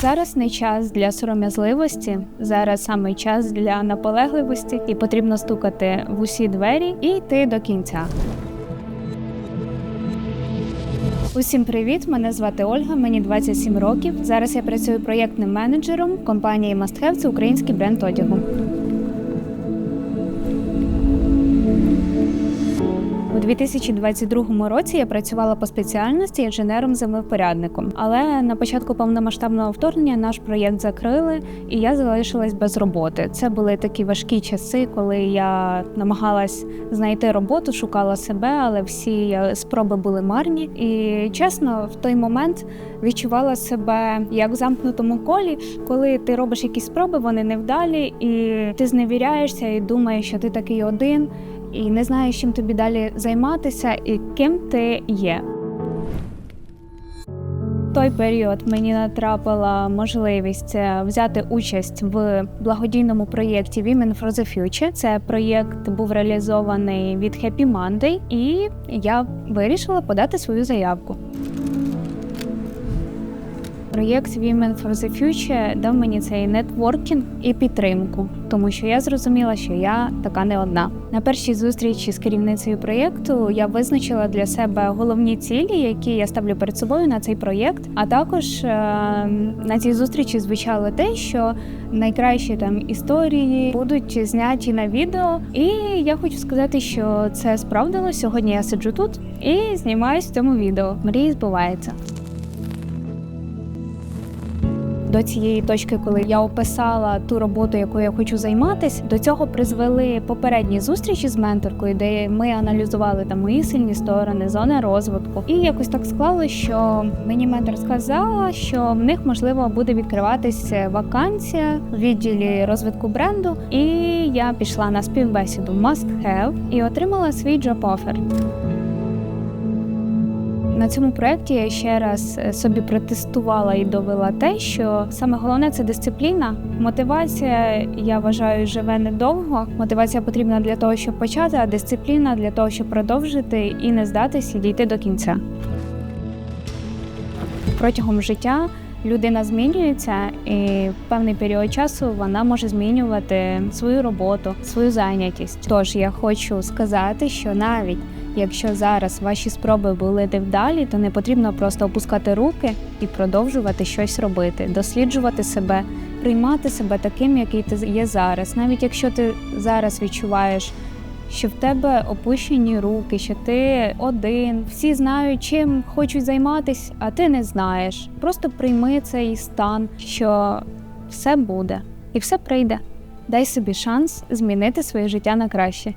Зараз не час для сором'язливості, зараз саме час для наполегливості, і потрібно стукати в усі двері і йти до кінця. Усім привіт! Мене звати Ольга, мені 27 років. Зараз я працюю проєктним менеджером компанії Have, це український бренд одягу. 2022 році я працювала по спеціальності інженером-землевпорядником. Але на початку повномасштабного вторгнення наш проєкт закрили, і я залишилась без роботи. Це були такі важкі часи, коли я намагалась знайти роботу, шукала себе, але всі е, спроби були марні. І чесно, в той момент відчувала себе як в замкнутому колі, коли ти робиш якісь спроби, вони невдалі, і ти зневіряєшся і думаєш, що ти такий один і не знаєш, чим тобі далі займатися і ким ти є. Той період мені натрапила можливість е, взяти участь в благодійному проєкті Women for the Future. Це проєкт був реалізований від Happy Monday, і я вирішила подати свою заявку. Проєкт Women for the Future дав мені цей нетворкінг і підтримку, тому що я зрозуміла, що я така не одна. На першій зустрічі з керівницею проєкту я визначила для себе головні цілі, які я ставлю перед собою на цей проєкт. А також е на цій зустрічі звучало те, що найкращі там історії будуть зняті на відео. І я хочу сказати, що це справдило. Сьогодні я сиджу тут і знімаюсь в цьому відео. Мрії збуваються. До цієї точки, коли я описала ту роботу, якою я хочу займатися, до цього призвели попередні зустрічі з менторкою, де ми аналізували там мої сильні сторони, зони розвитку. І якось так склало, що мені ментор сказала, що в них можливо буде відкриватися вакансія в відділі розвитку бренду. І я пішла на співбесіду Must Have і отримала свій offer. На цьому проєкті я ще раз е, собі протестувала і довела те, що саме головне це дисципліна. Мотивація, я вважаю, живе недовго. Мотивація потрібна для того, щоб почати, а дисципліна для того, щоб продовжити і не здатися дійти до кінця. Протягом життя людина змінюється, і в певний період часу вона може змінювати свою роботу, свою зайнятість. Тож я хочу сказати, що навіть Якщо зараз ваші спроби були невдалі, то не потрібно просто опускати руки і продовжувати щось робити, досліджувати себе, приймати себе таким, який ти є зараз. Навіть якщо ти зараз відчуваєш, що в тебе опущені руки, що ти один, всі знають, чим хочуть займатися, а ти не знаєш. Просто прийми цей стан, що все буде і все прийде. Дай собі шанс змінити своє життя на краще.